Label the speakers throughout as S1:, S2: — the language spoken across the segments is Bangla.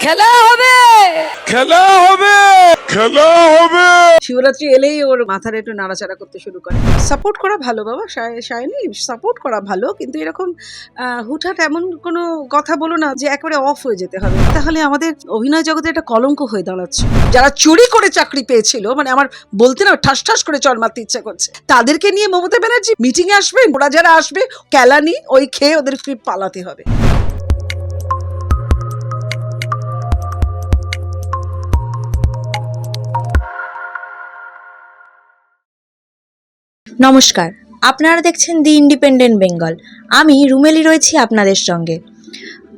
S1: খেলা হবে!
S2: খেলা হবে! খেলা হবে!
S3: শিবরাত্রি এলেই ওর মাথার একটু নাড়াচাড়া করতে শুরু করে। সাপোর্ট করা ভালো বাবা শায়- শায়নি সাপোর্ট করা ভালো কিন্তু এরকম হুটহাট এমন কোনো কথা বলো না যে একেবারে অফ হয়ে যেতে হবে। তাহলে আমাদের অভিনয় জগতে একটা কলঙ্ক হয়ে দাঁড়াচ্ছে। যারা চুরি করে চাকরি পেয়েছিল মানে আমার বলতে না ঠাস ঠাস করে চর মারতে ইচ্ছা করছে তাদেরকে নিয়ে মমতা ব্যানার্জি মিটিং এ আসবে ওরা যারা আসবে কেলানি ওই খেয়ে ওদের ফির পালাতে হবে।
S4: নমস্কার, আপনারা দেখছেন দি ইন্ডিপেন্ডেন্ট বেঙ্গল। আমি রুমেলি রয়েছি আপনাদের সঙ্গে।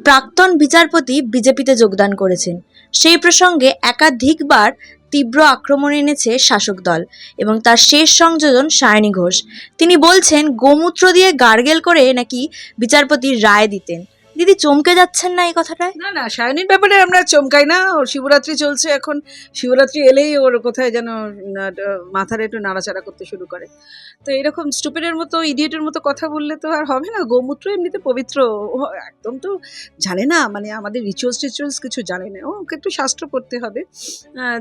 S4: প্রাক্তন বিচারপতি বিজেপিতে যোগদান করেছেন। সেই প্রসঙ্গে একাধিকবার তীব্র আক্রমণ এনেছে শাসক দল এবং তার শেষ সংযোজন সায়নী ঘোষ। তিনি বলছেন, গোমূত্র দিয়ে গার্গেল করে নাকি বিচারপতির রায় দিতেন। দিদি চমকে যাচ্ছেন না এই কথাটায়?
S3: না না সায়নীর ব্যাপারে আমরা চমকাই না। ওর শিবরাত্রি চলছে এখন। শিবরাত্রি এলেই ওর কোথায় যেন মাথার একটু নাড়াচাড়া করতে শুরু করে। তো এরকম স্টুপিডের মতো, ইডিয়েটের মতো কথা বললে তো আর হবে না। গোমূত্র এমনিতে পবিত্র। ও একদম তো জানে না মানে আমাদের রিচুয়ালস টিচুয়ালস কিছু জানে না। ওকে একটু শাস্ত্র করতে হবে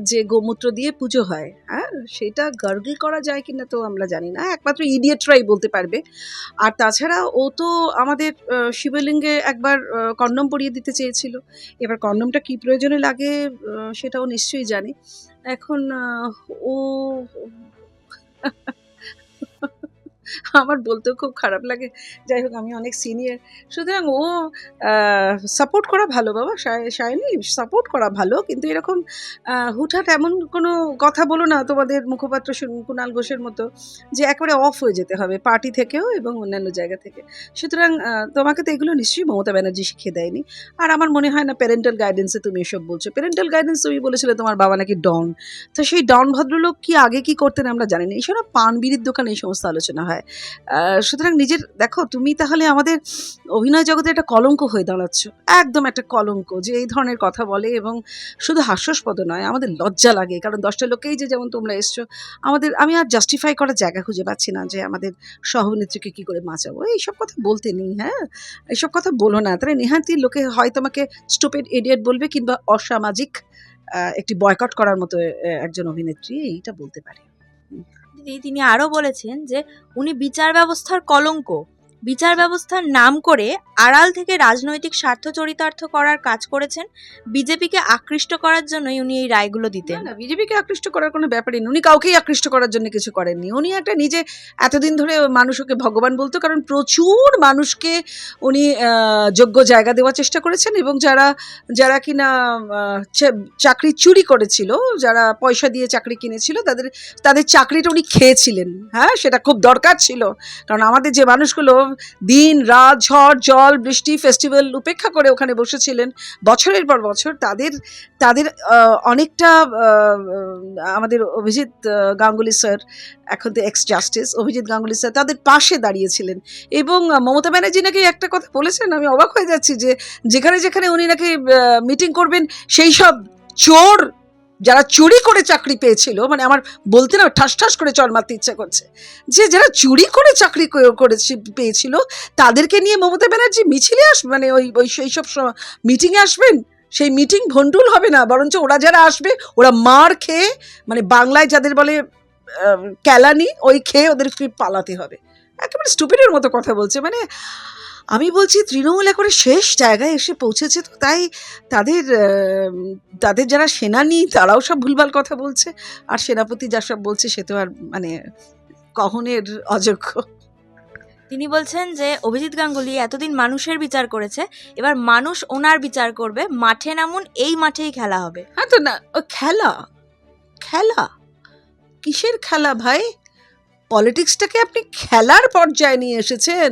S3: যে গোমূত্র দিয়ে পুজো হয়। হ্যাঁ সেটা গার্গল করা যায় কিনা তো আমরা জানি না। একমাত্র ইডিয়েটরাই বলতে পারবে। আর তাছাড়া ও তো আমাদের শিবলিঙ্গে একবার কন্ডম পরিয়ে দিতে চেয়েছিল। এবার কন্ডমটা কি প্রয়োজনে লাগে সেটাও নিশ্চয়ই জানে। এখন ও আমার বলতেও খুব খারাপ লাগে। যাই হোক, আমি অনেক সিনিয়র সুতরাং ও সাপোর্ট করা ভালো বাবা। শায়- শায়নি সাপোর্ট করা ভালো। কিন্তু এরকম হুটহাট এমন কোনো কথা বলো না তোমাদের মুখপাত্র কুণাল ঘোষের মতো যে একেবারে অফ হয়ে যেতে হবে পার্টি থেকেও এবং অন্যান্য জায়গা থেকে। সুতরাং তোমাকে তো এগুলো নিশ্চয়ই মমতা ব্যানার্জি শিখিয়ে দেয়নি। আর আমার মনে হয় না প্যারেন্টাল গাইডেন্সে তুমি এসব বলছো। প্যারেন্টাল গাইডেন্স তুমি বলেছিলে তোমার বাবা নাকি ডন। তো সেই ডন ভদ্রলোক কি আগে কি করতেন আমরা জানি না। এইসব না পান বিড়ির দোকানে এই সমস্ত আলোচনা হয়। আহ, সুতরাং নিজের দেখো তুমি তাহলে আমাদের অভিনয় জগতে একটা কলঙ্ক হয়ে দাঁড়াচ্ছ। একদম একটা কলঙ্ক যে এই ধরনের কথা বলে এবং শুধু হাস্যাস্পদ নয় আমাদের লজ্জা লাগে। কারণ দশটা লোকেই যে যেমন তোমরা এসছো আমাদের আমি আর জাস্টিফাই করার জায়গা খুঁজে পাচ্ছি না যে আমাদের সহনেত্রীকে কী করে বাঁচাবো। এইসব কথা বলতে নেই হ্যাঁ? এইসব কথা বলো না। তাহলে নেহাতি লোকে হয় তোমাকে স্টুপেড এডিয়েট বলবে কিংবা অসামাজিক একটি বয়কট করার মতো একজন অভিনেত্রী এইটা বলতে পারে।
S4: তিনি আরও বলেছেন যে উনি বিচার ব্যবস্থার কলঙ্ক। বিচার ব্যবস্থার নাম করে আড়াল থেকে রাজনৈতিক স্বার্থ চরিতার্থ করার কাজ করেছেন, বিজেপিকে আকৃষ্ট করার জন্যই উনি এই রায়গুলো দিতেন।
S3: না বিজেপিকে আকৃষ্ট করার কোনো ব্যাপারই উনি কাউকেই আকৃষ্ট করার জন্য কিছু করেননি। উনি একটা নিজে এতদিন ধরে মানুষ ওকে ভগবান বলতো, কারণ প্রচুর মানুষকে উনি যোগ্য জায়গা দেওয়ার চেষ্টা করেছেন এবং যারা যারা কিনা চাকরি চুরি করেছিল, যারা পয়সা দিয়ে চাকরি কিনেছিল, তাদের তাদের চাকরিটা উনি খেয়েছিলেন। হ্যাঁ সেটা খুব দরকার ছিল। কারণ আমাদের যে মানুষগুলো দিন, রাত, ঝড়, জল, বৃষ্টি ফেস্টিভ্যাল উপেক্ষা করে ওখানে বসেছিলেন। বছরের পর বছর তাদের তাদের অনেকটা আমাদের অভিজিৎ গাঙ্গুলি স্যার, এখন তো ex justice Abhijit Ganguly sir তাদের পাশে দাঁড়িয়েছিলেন। এবং মমতা ব্যানার্জি নাকি একটা কথা বলেছেন, আমি অবাক হয়ে যাচ্ছি যে যেখানে যেখানে উনি নাকি মিটিং করবেন, সেই সব চোর যারা চুরি করে চাকরি পেয়েছিল মানে আমার বলতে না ঠাস ঠাস করে চর মারতে ইচ্ছা করছে, যে যারা চুরি করে চাকরি করে- পেয়েছিল, তাদেরকে নিয়ে মমতা ব্যানার্জি মিছিলে আসবে মানে ওই ওই সেই সব মিটিংয়ে আসবেন? সেই মিটিং ভন্ডুল হবে না, বরঞ্চ ওরা যারা আসবে, ওরা মার খেয়ে মানে বাংলায় যাদের বলে ক্যালানি ওই খেয়ে ওদের পালাতে হবে। একেবারে স্টুপিডের মতো কথা বলছে মানে আমি বলছি তৃণমূল করে শেষ জায়গায় এসে পৌঁছেছে তো তাই তাদের তাদের যারা সেনানি তারাও সব ভুলভাল কথা বলছে। আর সেনাপতি যা সব বলছে সে তো আর মানে কহনের অযোগ্য।
S4: তিনি বলছেন যে অভিজিৎ গাঙ্গুলি এতদিন মানুষের বিচার করেছে এবার মানুষ ওনার বিচার করবে মাঠে নামুন এই মাঠেই খেলা হবে।
S3: হ্যাঁ তো না ও খেলা খেলা। কিসের খেলা ভাই? পলিটিক্সটাকে আপনি খেলার পর্যায়ে নিয়ে এসেছেন।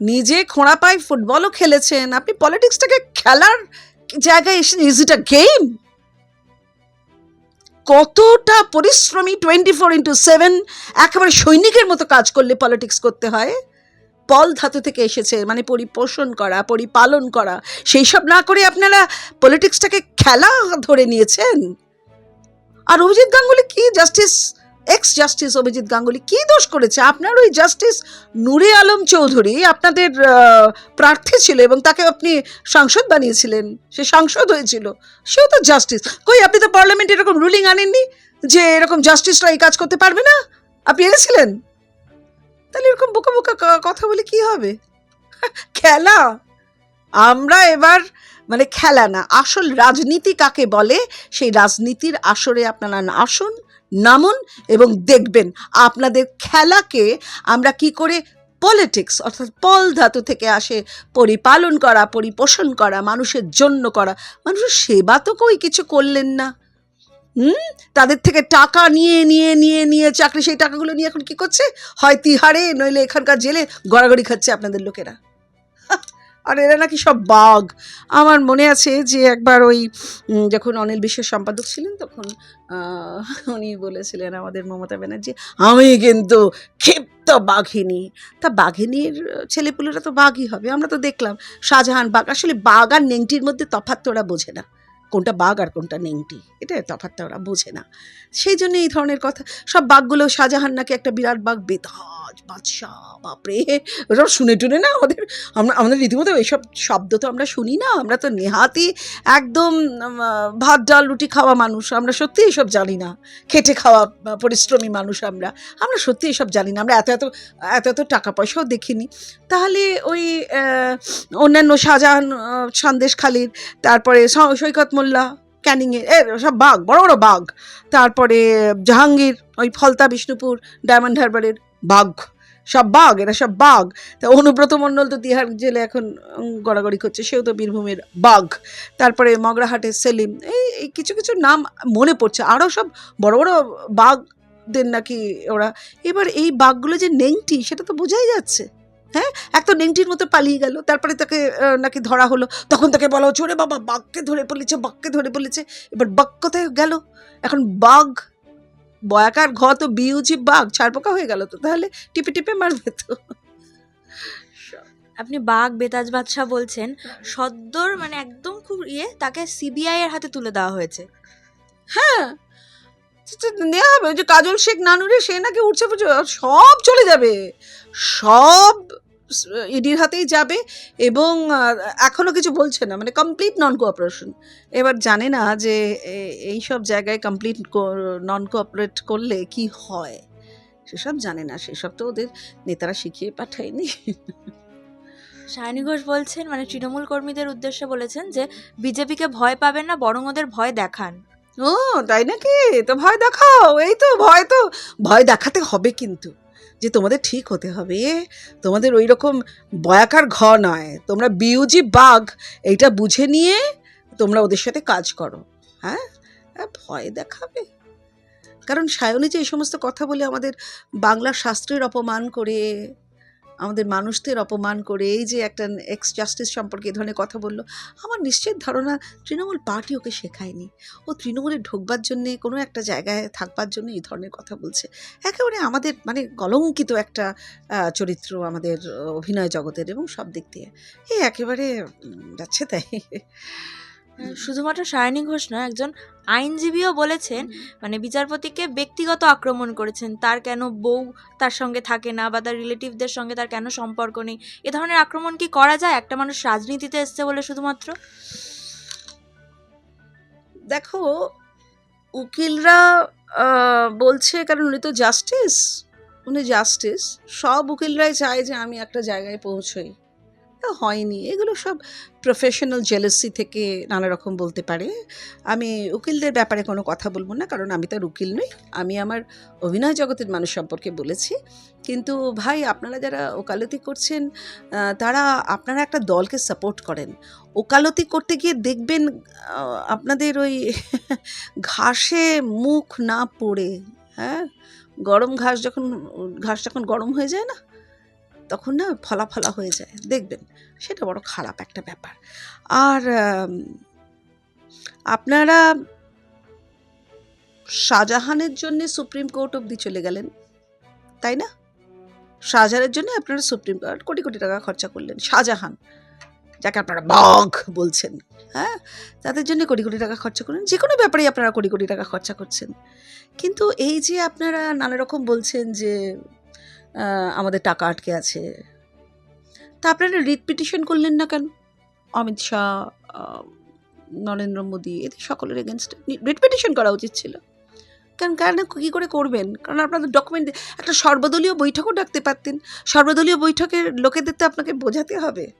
S3: নিজে খোঁড়া পায়ে ফুটবলও খেলেছেন। আপনি পলিটিক্সটাকে খেলার জায়গায় এসে ইজ ইট গেম কতটা পরিশ্রমী টোয়েন্টি ফোর ইন্টু সেভেন একেবারে সৈনিকের মতো কাজ করলে পলিটিক্স করতে হয়? পল ধাতু থেকে এসেছে মানে পরিপোষণ করা, পরিপালন করা সেই সব না করে আপনারা পলিটিক্সটাকে খেলা ধরে নিয়েছেন? আর অভিজিৎ গাঙ্গুলি কি justice ex justice Abhijit Ganguly কি দোষ করেছে? আপনার ওই জাস্টিস নুরে আলম চৌধুরী আপনাদের প্রার্থী ছিল এবং তাকে আপনি সাংসদ বানিয়েছিলেন। সে সাংসদ হয়েছিল। সেও তো জাস্টিস কই, আপনি তো পার্লামেন্টে এরকম রুলিং আনেননি যে এরকম জাস্টিসরা এই কাজ করতে পারবে না? আপনি এনেছিলেন? তাহলে এরকম বোকা বোকা কথা বলে কি হবে? খেলা? আমরা এবার মানে খেলা না, আসল রাজনীতি কাকে বলে? সেই রাজনীতির আসরে আপনারা আসুন। নামুন এবং দেখবেন আপনাদের খেলাকে আমরা কি করে পলিটিক্স অর্থাৎ পল ধাতু থেকে আসে পরিপালন করা, পরিপোষণ করা, মানুষের জন্য করা। মানুষের সেবা তো কই, কিছু করলেন না। হুম? তাদের থেকে টাকা নিয়ে নিয়ে নিয়ে নিয়ে চাকরি, সেই টাকাগুলো নিয়ে এখন কি করছে? হয় তিহারে, নইলে এখানকার জেলে গড়াগড়ি খাচ্ছে আপনাদের লোকেরা। আর এরা নাকি সব বাঘ। আমার মনে আছে যে একবার ওই যখন অনিল বিশ্বের সম্পাদক ছিলেন, তখন উনি বলেছিলেন আমাদের মমতা ব্যানার্জি, আমি কিন্তু ক্ষিপ্ত বাঘিনী। তা বাঘিনীর ছেলেপুলেরা তো বাঘই হবে, আমরা তো দেখলাম, শাহজাহান বাঘ। আসলে বাঘ আর নেংটির মধ্যে তফাৎ ওরা বোঝে না। কোনটা বাঘ আর কোনটা নেংটি। এটা তফাৎটা ওরা বোঝে না। সেই জন্য এই ধরনের কথা, সব বাঘগুলো শাহজাহান নাকি একটা বিরাট বাঘ, বেতাজ, বাদশাহ, বাপরে! ওসব শুনে টুনে না আমাদের? আমরা, আমাদের রীতিমতো এইসব শব্দ তো আমরা শুনি না, আমরা তো নেহাতি একদম ভাত, ডাল, রুটি খাওয়া মানুষ, আমরা সত্যি এসব জানি না। খেটে খাওয়া পরিশ্রমী মানুষ আমরা আমরা সত্যি এসব জানি না, আমরা এত এত এত এত টাকা পয়সাও দেখিনি। তাহলে ওই অন্যান্য শাহজাহান সন্দেশখালির তারপরে সৈকত মোল্লা ক্যানিংয়ের এ, সব বাঘ, বড় বড় বাঘ। তারপরে জাহাঙ্গীর, ওই ফলতা, বিষ্ণুপুর, ডায়মন্ড হারবারের বাঘ। সব বাঘ, এরা সব বাঘ। তা অনুব্রত মণ্ডল তো তিহার জেলে এখন গড়াগড়ি করছে, সেও তো বীরভূমের বাঘ। তারপরে মগরাহাটের সেলিম, এই এই কিছু কিছু নাম মনে পড়ছে। আরও সব বড় বড় বাঘদের নাকি ওরা। এবার এই বাঘগুলো যে নেংটি, সেটা তো বোঝাই যাচ্ছে। হ্যাঁ? এক তো নেংটির মতো পালিয়ে গেল। তারপরে তাকে নাকি ধরা হলো। তখন তাকে বলা হচ্ছে ওরে বাবা বাঘকে ধরে ফেলেছে বাঘকে ধরে ফেলেছে এবার বাঘ কোথায় গেল? এখন বাঘ বয়াকার ঘ তো বিউজি বাঘ ছাড়পোকা হয়ে গেল তো। তাহলে টিপে টিপে মারবে তো।
S4: আপনি বাঘ বেতাজ বাদশাহ বলছেন সদ্যর মানে একদম খুব ইয়ে তাকে সিবিআই এর হাতে তুলে দেওয়া হয়েছে।
S3: হ্যাঁ। নেওয়া হবে ওই যে কাজল শেখ নানুরে সে নাকি উঠছে ফুটছে সব চলে যাবে। সব ইডির হাতেই যাবে এবং আহ, এখনও কিছু বলছে না মানে কমপ্লিট নন কোঅপারেশন এবার জানে না যে এই সব জায়গায় কমপ্লিট নন কোঅপারেট করলে কি হয়? সেসব জানে না সেসব তো ওদের নেতারা শিখিয়ে পাঠায়নি।
S4: সায়নী ঘোষ বলছেন মানে তৃণমূল কর্মীদের উদ্দেশ্যে বলেছেন যে বিজেপিকে ভয় পাবেন না বরং ওদের ভয় দেখান।
S3: ও, তাই নাকি? তো ভয় দেখাও, এই তো ভয় তো। ভয় দেখাতে হবে কিন্তু, যে তোমাদের ঠিক হতে হবে। তোমাদের ওই রকম বয়াকার ঘ নয়। তোমরা বিউজি বাঘ, এইটা বুঝে নিয়ে তোমরা ওদের সাথে কাজ করো। হ্যাঁ? ভয় দেখাবে। কারণ সায়নী যে এই সমস্ত কথা বলে আমাদের বাংলা শাস্ত্রের অপমান করে আমাদের মানুষদের অপমান করে, এই যে একটা এক্স জাস্টিস সম্পর্কে এ ধরনের কথা বলল, আমার নিশ্চিত ধারণা তৃণমূল পার্টি ওকে শেখায়নি। ও তৃণমূলে ঢোকবার জন্যে, কোনো একটা জায়গায় থাকবার জন্য এই ধরনের কথা বলছে। একেবারে আমাদের মানে কলঙ্কিত একটা চরিত্র আমাদের অভিনয় জগতের এবং সব দিক দিয়ে। এই একেবারে যাচ্ছে তাই।
S4: শুধুমাত্র সায়নী ঘোষ নয়, একজন আইনজীবীও বলেছেন মানে বিচারপতিকে ব্যক্তিগত আক্রমণ করেছেন, তার কেন বউ তার সঙ্গে থাকে না বা তার রিলেটিভদের সঙ্গে তার কেন সম্পর্ক নেই। এ ধরনের আক্রমণ কি করা যায়? একটা মানুষ রাজনীতিতে এসছে বলে শুধুমাত্র?
S3: দেখো, উকিলরা বলছে, কারণ উনি তো জাস্টিস উনি জাস্টিস সব উকিলরাই চায় যে আমি একটা জায়গায় পৌঁছই। হয়নি। এগুলো সব প্রফেশনাল জেলেসি থেকে নানা রকম বলতে পারে। আমি উকিলদের ব্যাপারে কোনো কথা বলব না, কারণ আমি তার উকিল নই। আমি আমার অভিনয় জগতের মানুষ সম্পর্কে বলেছি। কিন্তু ভাই, আপনারা যারা ওকালতি করছেন তারা, আপনারা একটা দলকে সাপোর্ট করেন। ওকালতি করতে গিয়ে দেখবেন আপনাদের ওই ঘাসে মুখ না পড়ে হ্যাঁ? গরম ঘাস যখন ঘাস যখন গরম হয়ে যায় না তখন না ফলা ফলা হয়ে যায়। দেখবেন, সেটা বড় খারাপ একটা ব্যাপার। আর আপনারা শাহজাহানের জন্য সুপ্রিম কোর্ট অবধি চলে গেলেন, তাই না? শাহজাহানের জন্য আপনারা সুপ্রিম কোর্ট, কোটি কোটি টাকা খরচা করলেন, শাহজাহান, যাকে আপনারা বাঘ বলছেন হ্যাঁ? তাদের জন্য কোটি কোটি টাকা খরচা করেন যে কোনো ব্যাপারেই আপনারা কোটি কোটি টাকা খরচা করছেন। কিন্তু এই যে আপনারা নানা রকম বলছেন যে আমাদের টাকা আটকে আছে। তা আপনারা রিট পিটিশন করলেন না কেন? অমিত শাহ নরেন্দ্র মোদী, এদের সকলের এগেনস্ট রিট পিটিশন করা উচিত ছিল। কারণ কারণ কী করে করবেন? কারণ আপনাদের ডকুমেন্ট একটা সর্বদলীয় বৈঠকও ডাকতে পারতেন। সর্বদলীয় বৈঠকের লোকেদের তো আপনাকে বোঝাতে হবে।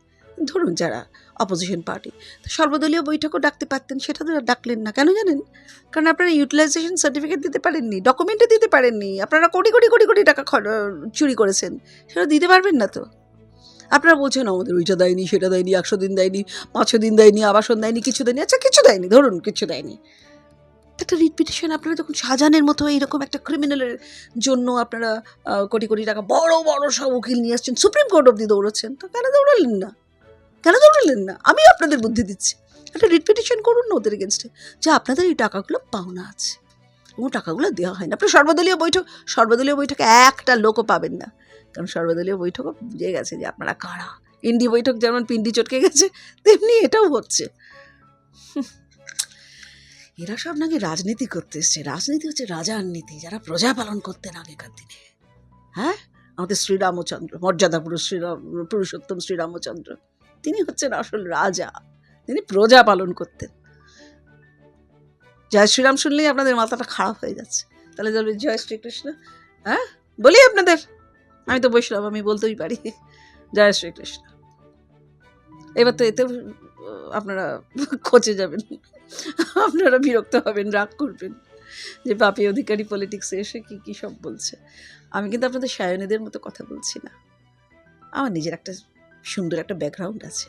S3: ধরুন যারা অপোজিশন পার্টি সর্বদলীয় বৈঠকও ডাকতে পারতেন, সেটা তো ডাকলেন না। কেন জানেন? কারণ আপনারা ইউটিলাইজেশন সার্টিফিকেট দিতে পারেননি ডকুমেন্টে দিতে পারেননি, আপনারা কোটি কোটি কোটি কোটি টাকা চুরি করেছেন, সেটা দিতে পারবেন না তো। আপনারা বলছেন, আমাদের ওইটা দেয়নি, সেটা দেয়নি, একশো দিন দেয়নি, পাঁচশো দিন দেয়নি, আবাসন দেয়নি, কিছু দেয়নি। আচ্ছা কিছু দেয়নি, ধরুন কিছু দেয়নি। একটা রিট পিটিশন আপনারা যখন শাহজাহানের মতো এইরকম একটা ক্রিমিনালের জন্য আপনারা কোটি কোটি টাকা বড় বড় সব উকিল নিয়ে আসছেন সুপ্রিম কোর্ট অব্দি দৌড়চ্ছেন, তো কেন দৌড়ালেন না? কেন দৌড়ালেন না? আমি আপনাদের বুদ্ধি দিচ্ছি। একটা রিট করুন না ওদের এগেনস্টে যে আপনাদের এই টাকাগুলো পাওনা আছে। এবং টাকাগুলো দেওয়া হয় না। আপনি সর্বদলীয় বৈঠক, সর্বদলীয় বৈঠকে একটা লোকও পাবেন না। কারণ সর্বদলীয় বৈঠকও বুঝে গেছে যে আপনারা কারা? ইন্ডি বৈঠক যেমন পিন্ডি চটকে গেছে, তেমনি এটাও হচ্ছে। এরা সব নাকি রাজনীতি করতে এসছে। রাজনীতি হচ্ছে রাজার নীতি। যারা প্রজা পালন করতেন আগেকার দিনে। হ্যাঁ? আমাদের শ্রীরামচন্দ্র মর্যাদা পুরুষ শ্রীরাম, পুরুষোত্তম শ্রীরামচন্দ্র। তিনি হচ্ছেন আসল রাজা। তিনি প্রজা পালন করতেন। জয় শ্রীরাম শুনলেই আপনাদের মাথাটা খারাপ হয়ে যাচ্ছে। তাহলে বলবে, জয় শ্রীকৃষ্ণ। হ্যাঁ? বলি আপনাদের। আমি তো বৈষ্ণব, আমি বলতেই পারি। জয় শ্রীকৃষ্ণ। এবার তো এতে আপনারা খচে যাবেন। আপনারা বিরক্ত হবেন, রাগ করবেন যে পাপি অধিকারী পলিটিক্সে এসে কি কি সব বলছে। আমি কিন্তু আপনাদের সায়নীদের মতো কথা বলছি না। আমার নিজের একটা সুন্দর একটা ব্যাকগ্রাউন্ড আছে।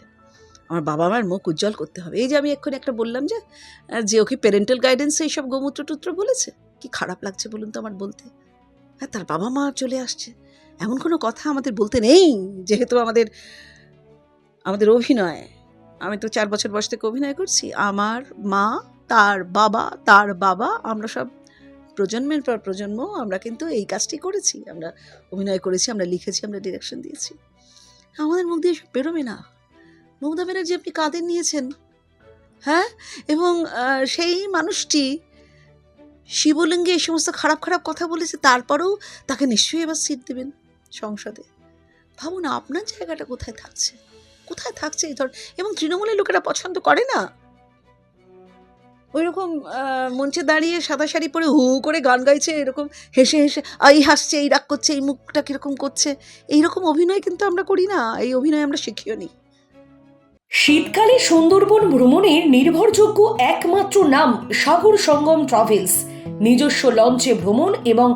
S3: আমার বাবা মার মুখ উজ্জ্বল করতে হবে। এই যে আমি এক্ষুনি একটা বললাম যে যে ওকে প্যারেন্টাল গাইডেন্সে এইসব গোমূত্র টুত্র বলেছে? কি খারাপ লাগছে বলুন তো আমার বলতে। হ্যাঁ তার বাবা মা চলে আসছে। এমন কোনো কথা আমাদের বলতে নেই, যেহেতু আমাদের আমাদের অভিনয়। আমি তো চার বছর বয়স থেকে অভিনয় করছি। আমার মা, তার বাবা তার বাবা, আমরা সব প্রজন্মের পর প্রজন্ম, আমরা কিন্তু এই কাজটি করেছি। আমরা অভিনয় করেছি, আমরা লিখেছি, আমরা ডিরেকশন দিয়েছি। আমাদের মুখ দিয়ে বেরোবে না। মমতা ব্যানার্জি, আপনি কাঁধে নিয়েছেন? হ্যাঁ? এবং সেই মানুষটি শিবলিঙ্গে এই সমস্ত খারাপ খারাপ কথা বলেছে, তারপরেও তাকে নিশ্চয়ই এবার সিট দেবেন সংসদে। ভাবুন, আপনার জায়গাটা কোথায় থাকছে? কোথায় থাকছে এই ধর? এবং তৃণমূলের লোকেরা পছন্দ করে না? ওইরকম মঞ্চে দাঁড়িয়ে সাদা শাড়ি পরে হু করে গান গাইছে, এরকম হেসে হেসে এই হাসছে, এই রাগ করছে, এই মুখটা কীরকম করছে? এইরকম অভিনয় কিন্তু আমরা করি না, এই অভিনয় আমরা শিখিও নি।
S1: শীতকালে সুন্দরবন ভ্রমণের নির্ভরযোগ্য একমাত্র নাম সাগর সঙ্গম ট্রাভেলস। নিজস্ব লঞ্চে ভ্রমণ এবং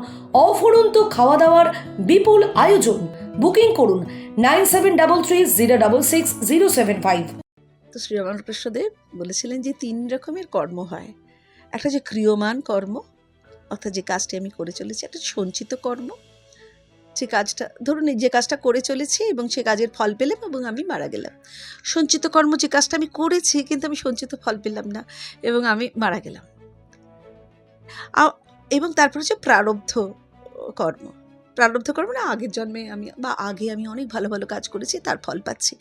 S1: অফুরন্ত খাওয়া দাওয়ার বিপুল আয়োজন। বুকিং করুন nine seven double three zero double six zero seven five.
S3: তো শ্রীরামকৃষ্ণদেব বলেছিলেন যে তিন রকমের কর্ম হয়। একটা যে ক্রিয়মান কর্ম, অর্থাৎ যে কাজটি আমি করে চলেছি, একটা সঞ্চিত কর্ম। যে কাজটা, ধরুন যে কাজটা করে চলেছি এবং সে কাজের ফল পেলাম এবং আমি মারা গেলাম। সঞ্চিত কর্ম যে কাজটা আমি করেছি, কিন্তু আমি সঞ্চিত ফল পেলাম না এবং আমি মারা গেলাম। এবং তারপর হচ্ছে প্রারব্ধ কর্ম। প্রারব্ধ কর্ম না, আগের জন্মে আমি বা আগে আমি অনেক ভালো ভালো কাজ করেছি, তার ফল পাচ্ছি।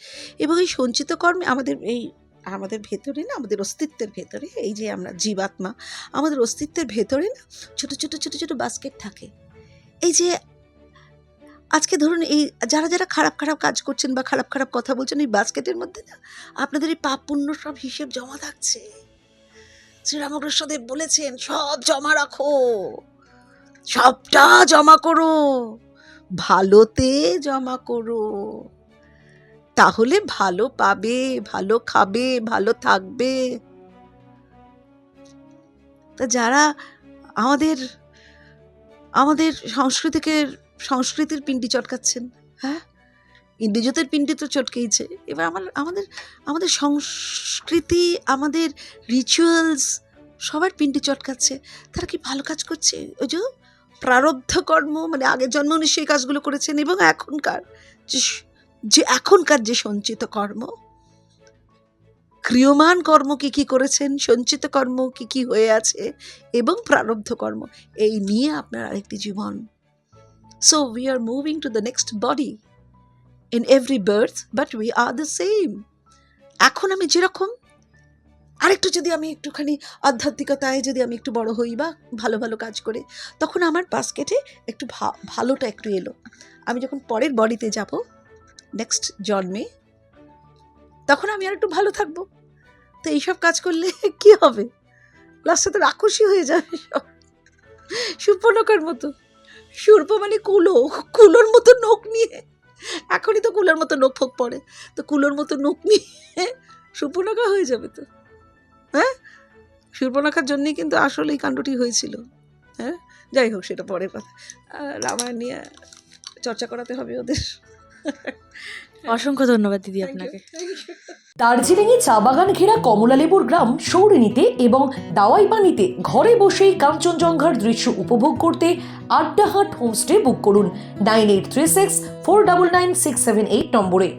S3: এবং এই সঞ্চিত কর্মে আমাদের এই আমাদের ভেতরে না, আমাদের অস্তিত্বের ভেতরে, এই যে আমরা জীবাত্মা, আমাদের অস্তিত্বের ভেতরে না ছোট ছোট ছোট ছোট বাস্কেট থাকে। এই যে আজকে ধরুন এই যারা যারা খারাপ খারাপ কাজ করছেন বা খারাপ খারাপ কথা বলছেন, এই বাস্কেটের মধ্যে না আপনাদের এই পাপ পুণ্য সব হিসেব জমা থাকছে। শ্রীরামকৃষ্ণদেব বলেছেন, সব জমা রাখো। সবটা জমা করো। ভালোতে জমা করো। তাহলে ভালো পাবে, ভালো খাবে, ভালো থাকবে। তা যারা আমাদের আমাদের সংস্কৃতিকে, সংস্কৃতির পিন্ডি চটকাচ্ছেন হ্যাঁ? ইন্ডিজতের পিন্ডি তো চটকেইছে। এবার আমার, আমাদের আমাদের সংস্কৃতি, আমাদের রিচুয়ালস সবার পিন্ডি চটকাচ্ছে। তারা কি ভালো কাজ করছে? ওই প্রারব্ধ কর্ম মানে আগের জন্ম উনি সেই কাজগুলো করেছেন এবং এখনকার যে এখনকার যে সঞ্চিত কর্ম, ক্রিয়মান কর্ম কি কি করেছেন, সঞ্চিত কর্ম কি কি হয়ে আছে এবং প্রারব্ধ কর্ম এই নিয়ে আপনার আরেকটি জীবন। So we are moving to the next body in every birth but we are the same এখন আমি যেরকম আরেকটু যদি আমি একটুখানি আধ্যাত্মিকতায় যদি আমি একটু বড় হই বা ভালো ভালো কাজ করে, তখন আমার বাস্কেটে একটু ভালোটা একটু এলো। আমি যখন পরের বডিতে যাব নেক্সট জন্মে, তখন আমি আর একটু ভালো থাকব। তো এইসব কাজ করলে কি হবে? লাস্টে তো রাক্ষসী হয়ে যাবে সব। সুপর্ণকার মতো। সুর্প মানে কুলো, কুলোর মতো নোখ নিয়ে। এখনই তো কুলোর মতো নোখ ফোক পড়ে। তো কুলোর মতো নোখ নিয়ে সুপর্ণকা হয়ে যাবে তো। হ্যাঁ? সুপর্ণকার জন্যই কিন্তু আসলে এই কাণ্ডটি হয়েছিল। হ্যাঁ? যাই হোক সেটা পরের কথা রামায়ণ নিয়ে চর্চা করাতে হবে ওদের।
S4: অসংখ্য ধন্যবাদ দিদি আপনাকে.
S1: দার্জিলিংয়ে চা বাগান ঘেরা কমলালেবুর গ্রাম সৌরিনীতে এবং দাওয়াই পানিতে ঘরে বসেই কাঞ্চনজঙ্ঘার দৃশ্য উপভোগ করতে আড্ডাহাট হোমস্টে বুক করুন। Nine eight three six four double nine six seven eight নম্বরে।